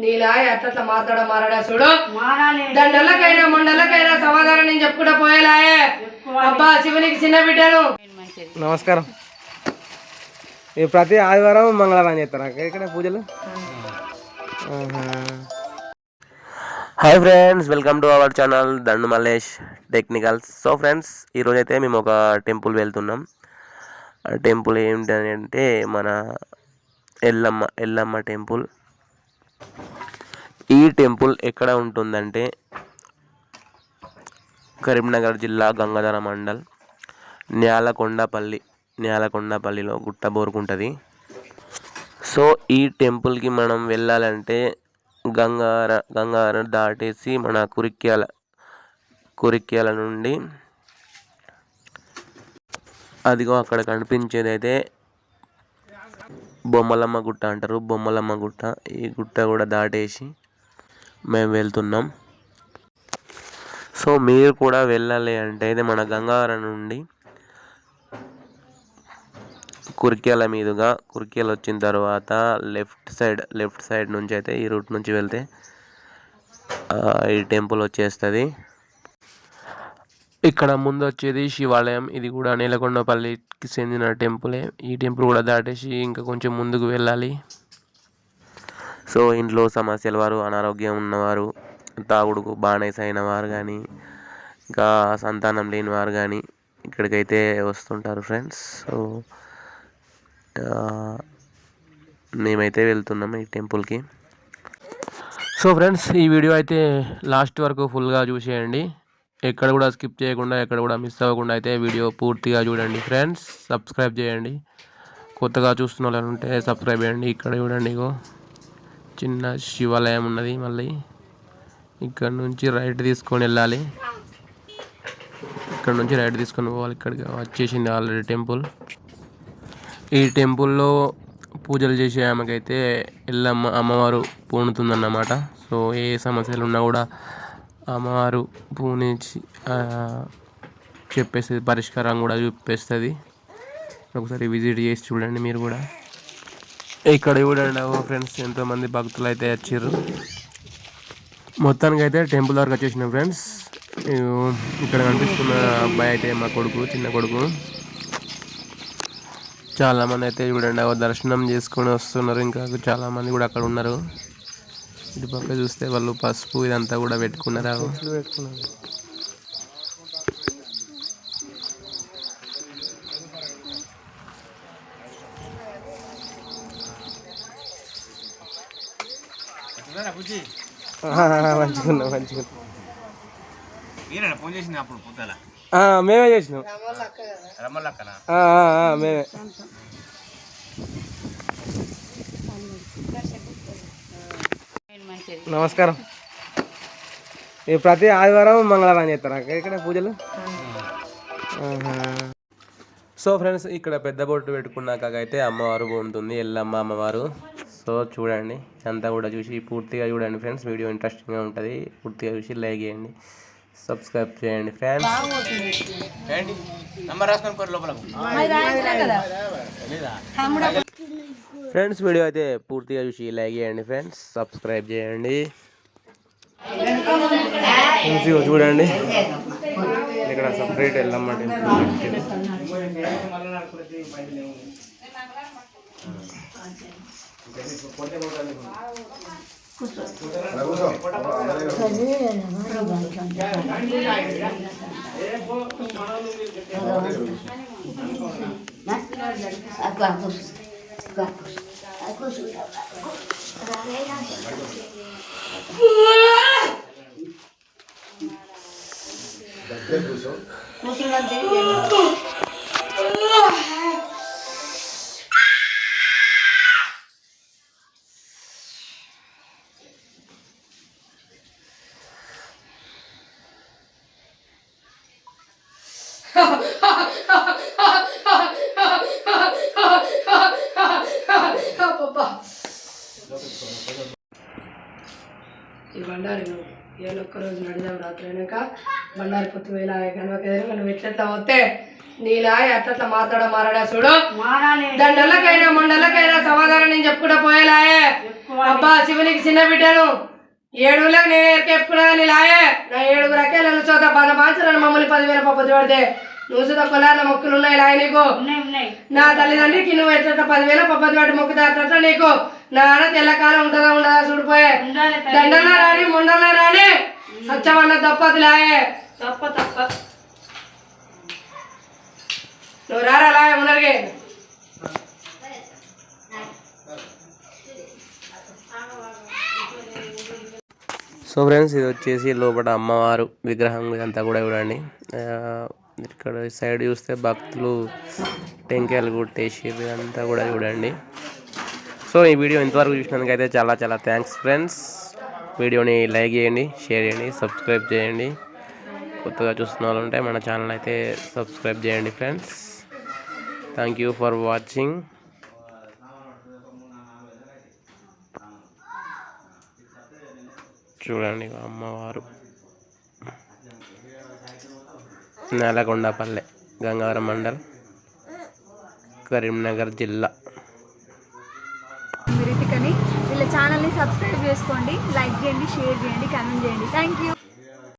నీలా అట్లా మాట్లాడ మారాడా చూడు? దండలకైనా మండలకైనా సమాధానం నేను చెప్పుకుంటా పోయేలాయే. అబ్బా శివునికి చిన్న బిడ్డను నమస్కారం. ఈ ప్రతి ఆదివారం మంగళవారం చేస్తారా? ఇక్కడ పూజలు? Hi friends welcome to our channel Dandu Mallesh technicals so friends ఈరోజు అయితే మేము ఒక టెంపుల్ వెళ్తున్నాం. ఆ టెంపుల్ ఏంటి అంటే మన ఎల్లమ్మ ఎల్లమ్మ టెంపుల్. ఈ టెంపుల్ ఎక్కడ ఉంటుందంటే కరీంనగర్ జిల్లా గంగాధర మండల్ న్యాలకొండపల్లి న్యాలకొండపల్లిలో గుట్ట బోరుకుంటుంది సో ఈ టెంపుల్కి మనం వెళ్ళాలంటే గంగార గంగార దాటేసి మన కురిక్యాల కురిక్యాల నుండి అదిగో అక్కడ కనిపించేది అయితే బొమ్మలమ్మ గుట్ట అంటారు. బొమ్మలమ్మ గుట్ట ఈ గుట్ట కూడా దాటేసి మేము వెళ్తున్నాం. సో మీరు కూడా వెళ్ళాలి అంటే ఇది మన గంగావరం నుండి కురిక్యాల మీదుగా. కురిక్యాల వచ్చిన తర్వాత లెఫ్ట్ సైడ్ లెఫ్ట్ సైడ్ నుంచి అయితే ఈ రూట్ నుంచి వెళ్తే ఈ టెంపుల్ వచ్చేస్తుంది. ఇక్కడ ముందు వచ్చేది శివాలయం. ఇది కూడా నీలకొండపల్లికి చెందిన టెంపులే. ఈ టెంపుల్ కూడా దాటేసి ఇంకా కొంచెం ముందుకు వెళ్ళాలి. సో ఇంట్లో సమస్యల వారు అనారోగ్యం ఉన్నవారు తాగుడుకు బానిస అయిన వారు కానీ ఇంకా సంతానం లేని వారు కానీ ఇక్కడికైతే వస్తుంటారు ఫ్రెండ్స్. సో మేమైతే వెళ్తున్నాం ఈ టెంపుల్కి. సో ఫ్రెండ్స్ ఈ వీడియో అయితే లాస్ట్ వరకు ఫుల్గా చూసేయండి. ఎక్కడ కూడా స్కిప్ చేయకుండా ఎక్కడ కూడా మిస్ అవ్వకుండా అయితే వీడియో పూర్తిగా చూడండి ఫ్రెండ్స్. సబ్స్క్రైబ్ చేయండి. కొత్తగా చూస్తున్న వాళ్ళు ఉంటే సబ్స్క్రైబ్ చేయండి. ఇక్కడ చూడండి ఇగో చిన్న శివాలయం ఉన్నది మళ్ళీ. ఇక్కడ నుంచి రైట్ తీసుకొని వెళ్ళాలి. ఇక్కడ నుంచి రైట్ తీసుకొని పోవాలి. ఇక్కడికి వచ్చేసింది ఆల్రెడీ టెంపుల్ ఈ టెంపుల్లో పూజలు చేసే ఆమెకైతే ఎల్లమ్మ అమ్మవారు పూనుతుందన్నమాట. సో ఏ సమస్యలు ఉన్నా కూడా అమ్మవారు పూనించి చెప్పేస్తుంది పరిష్కారం కూడా చూపిస్తుంది. ఒకసారి విజిట్ చేసి చూడండి మీరు కూడా. ఇక్కడ చూడండి ఓ ఫ్రెండ్స్ ఎంతోమంది భక్తులు అయితే వచ్చారు మొత్తానికి అయితే టెంపుల్ వరకు వచ్చేసిన ఫ్రెండ్స్. ఇక్కడ కనిపిస్తున్న అబ్బాయి అయితే మా కొడుకు చిన్న కొడుకు. చాలా మంది అయితే చూడండి దర్శనం చేసుకొని వస్తున్నారు. ఇంకా చాలామంది కూడా అక్కడ ఉన్నారు. ఇటు పక్క చూస్తే వాళ్ళు పసుపు ఇదంతా కూడా పెట్టుకున్నారు? పెట్టుకున్నారు. మంచిగున్నా మంచిగున్నా. ఫోన్ చేసింది అప్పుడు మేమే చేసినాం. మేమే. నమస్కారం. ఈ ప్రతి ఆదివారం మంగళవారం చేస్తారా? ఇక్కడ పూజలు? ఆహా. సో ఫ్రెండ్స్ ఇక్కడ పెద్ద బొట్టు పెట్టుకున్నాక అయితే అమ్మవారు ఉంటుంది ఎల్లమ్మ అమ్మవారు. సో చూడండి అంతా కూడా చూసి పూర్తిగా చూడండి ఫ్రెండ్స్ వీడియో ఇంట్రెస్టింగ్గా ఉంటుంది. పూర్తిగా చూసి లైక్ చేయండి సబ్స్క్రైబ్ చేయండి ఫ్రెండ్స్. నంబర్ రాసుకొని లోపల. ఫ్రెండ్స్ వీడియో అయితే పూర్తిగా చూసి లైక్ చేయండి ఫ్రెండ్స్ సబ్స్క్రైబ్ చేయండి ఫ్రెండ్స్ ఇగో చూడండి ఇక్కడ సపరేట్ gatos. মুসলমানদের Ha ha! ఈ బండారి నువ్వు. ఏ ఒక్క రోజు నడిదాం రాత్రి అయినాక బండారి పొత్తు వేలా కనుక ఎట్లెట్లా పోతే నీలా అట్లా మాట్లాడ మారాడా చూడు. దండలకైనా మొండలకైనా సమాధానం నేను చెప్పుకుంటా పోయేలాయే అబ్బా శివునికి చిన్న బిడ్డను. ఏడుగులకు నేను ఎరుకెప్పుకున్నా నీలాయే నా ఏడుగురు అకేళ్ళు చోత పద పాంచలను మమ్మల్ని పదివేల పప్పది పడితే. నువ్వు సుత కొలాల మొక్కులు ఉన్నాయి లాయ నీకు. నా తల్లిదండ్రికి నువ్వు ఎట్లా పదివేల పప్పది వాటి మొక్కుతా అట్లా నీకు. నా ఆడ తెల్లకాలం ఉంటుందా ఉండదా చూడిపోయే దండల రాని ముండల రాని. సత్యమన్న తప్పది లాయే తప్ప తప్ప. నువ్వు రారా లాయే ముందరికి సో ఫ్రెండ్స్ ఇది వచ్చేసి లోపల అమ్మవారు విగ్రహం ఇదంతా కూడా చూడండి. ఇక్కడ సైడ్ చూస్తే భక్తులు టెంకాయలు కొట్టేసి ఇదంతా కూడా చూడండి. సో ఈ వీడియో ఇంతవరకు చూసినందుకైతే చాలా చాలా థ్యాంక్స్ ఫ్రెండ్స్ వీడియోని లైక్ చేయండి షేర్ చేయండి సబ్స్క్రైబ్ చేయండి. కొత్తగా చూస్తున్న వాళ్ళు ఉంటే మన ఛానల్ అయితే సబ్స్క్రైబ్ చేయండి friends thank you for watching చూడండి అమ్మవారు. నేలగొండపల్లె గంగావరం మండల్ కరీంనగర్ జిల్లా. రితికని వీళ్ళ ఛానల్ని సబ్స్క్రైబ్ చేసుకోండి లైక్ చేయండి షేర్ చేయండి కామెంట్ చేయండి. Thank you